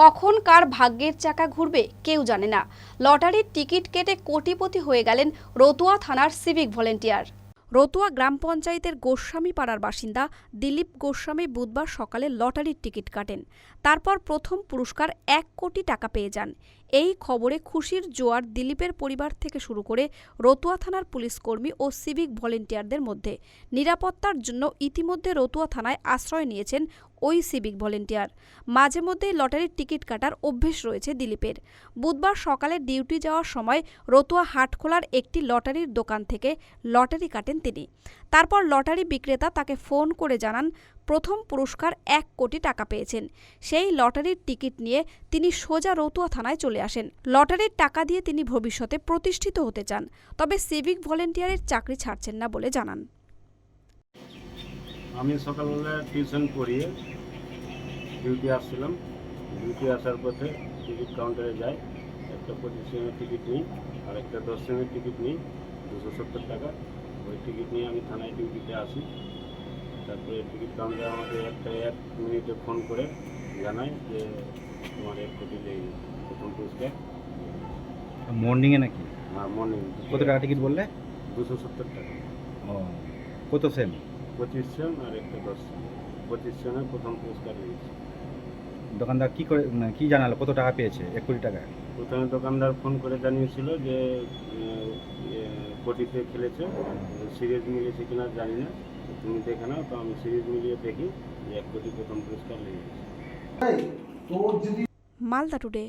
কখন কার ভাগ্যের চাকা ঘুরবে কেউ জানে না। লটারির টিকিট কেটে কোটিপতি হয়ে গেলেন রতুয়া থানার সিভিক ভলেন্টিয়ার। রতুয়া গ্রাম পঞ্চায়েতের গোস্বামী পাড়ার বাসিন্দা দিলীপ গোস্বামী বুধবার সকালে লটারির টিকিট কাটেন। তারপর প্রথম পুরস্কার এক কোটি টাকা পেয়ে যান। এই খবরে খুশির জোয়ার দিলীপের পরিবার থেকে শুরু করে রতুয়া থানার পুলিশ কর্মী ও সিভিক ভলেন্টিয়ারদের মধ্যে। নিরাপত্তার জন্য ইতিমধ্যে রতুয়া থানায় আশ্রয় নিয়েছেন ওই সিভিক ভলেন্টিয়ার। মাঝে মধ্যেই লটারির টিকিট কাটার অভ্যেস রয়েছে দিলীপের। বুধবার সকালে ডিউটি যাওয়ার সময় রতুয়া হাটখোলার একটি লটারির দোকান থেকে লটারি কাটেন তিনি। তারপর লটারি বিক্রেতা তাকে ফোন করে জানান, প্রথম পুরস্কার এক কোটি টাকা পেয়েছেন। সেই লটারির টিকিট নিয়ে তিনি সোজা রতুয়া থানায় চলে আসেন। লটারির টাকা দিয়ে তিনি ভবিষ্যতে প্রতিষ্ঠিত হতে চান, তবে সিভিক ভলেন্টিয়ারের চাকরি ছাড়ছেন না বলে জানান। আমি সকালবেলা টিউশন পড়িয়ে ডিউটি আসছিলাম। ডিউটি আসার পথে টিকিট কাউন্টারে যাই। একটা পঁচিশ সেমের টিকিট নিই আর একটা দশ সেমের টিকিট নিই দুশো সত্তর টাকা। ওই টিকিট নিয়ে আমি থানায় ডিউটিতে আসি। তারপরে টিকিট কাউন্টারে আমাকে একটা এক মিনিটে ফোন করে জানায় যে তোমার এক কোটি এই প্রথম পুরস্কার। মর্নিংয়ে নাকি? আর মর্নিং কত টাকা টিকিট বললে? দুশো সত্তর টাকা। ও কত সেম পঁচিশ সেম আর একটা দশ সেম পঁচিশ সেমের প্রথম পুরস্কার নিয়েছি দোকানদার কি করে মানে কি জানালো? কত টাকা পেয়েছে? এক কোটি টাকা। প্রথমে দোকানদার ফোন করে জানিয়েছিল যে কোটিতে খেলেছে। সিরিজ মিলিয়েছে কিনা জানি না। তুমি দেখে নাও তো আমি সিরিজ মিলিয়ে দেখি যে এক কোটি প্রথম পুরস্কার লেগেছে। মালদা টুডে।